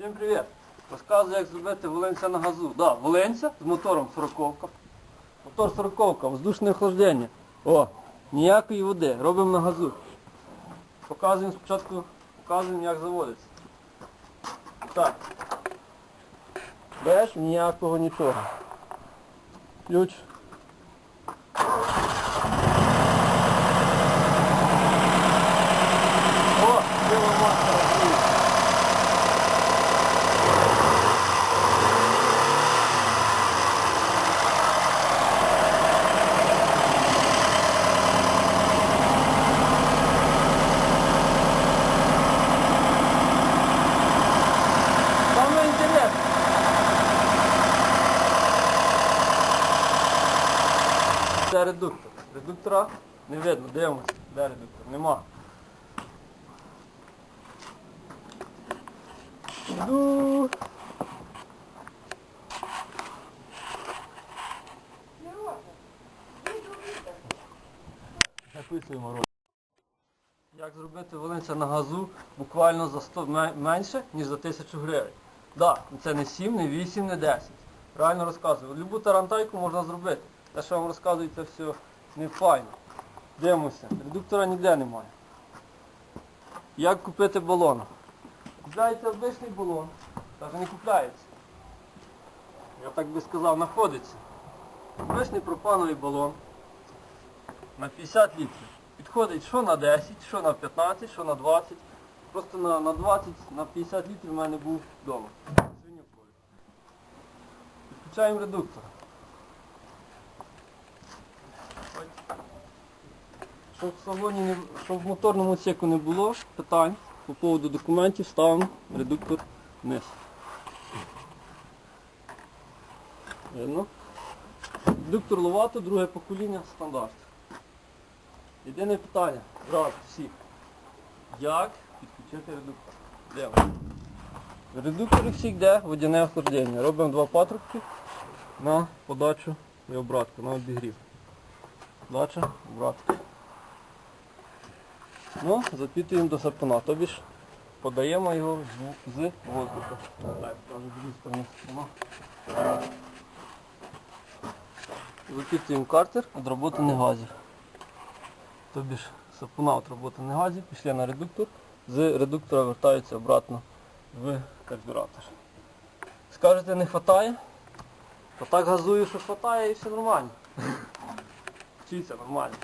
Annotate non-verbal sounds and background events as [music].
Всім привіт! Розказую, як зробити волинця на газу. Да, волинця з мотором 40 Мотор 40 воздушне охлаждення. О, ніякої води. Робимо на газу. Показуємо спочатку, показуємо, як заводиться. Так. Береш ніякого нічого. Ключ. О, біло маска Редуктор. Редуктора не видно, дивимося. Де редуктор? Нема. Йду. Записуємо рот. Як зробити волинця на газу буквально за 100 менше, ніж за 1000 гривень. Так, да, це не 7, не 8, не 10. Реально розказую. Любу тарантайку можна зробити. Те, що вам розказую, це все не файно. Дивимося. Редуктора ніде немає. Як купити балон? Купляється обичний балон. Навіть не купляється. Я так би сказав, знаходиться. Обичний пропановий балон на 50 літрів. Підходить що на 10, що на 15, що на 20. Просто на, на 20, на 50 літрів в мене був вдома. Підключаємо редуктор. Щоб в салоні не, щоб в моторному отсеку не було питань по поводу документів, ставимо редуктор вниз. Видно? Редуктор Ловато, друге покоління, стандарт. Єдине питання, зразу всіх. Як підключити редуктор? Де? В редукторі всіх йде водяне охлаждення. Робимо два патрубки на подачу і обратку, на обігрів. Подача, обратка. Ну, запітуємо до сапуна, тобі ж подаємо його з, воздуха. Так. Запітуємо картер від роботи газів. Тобі ж сапуна від роботи газів, пішли на редуктор, з редуктора вертаються обратно в карбюратор. Скажете, не вистачає? То так газую, що вистачає і все нормально. [laughs] Вчиться нормально.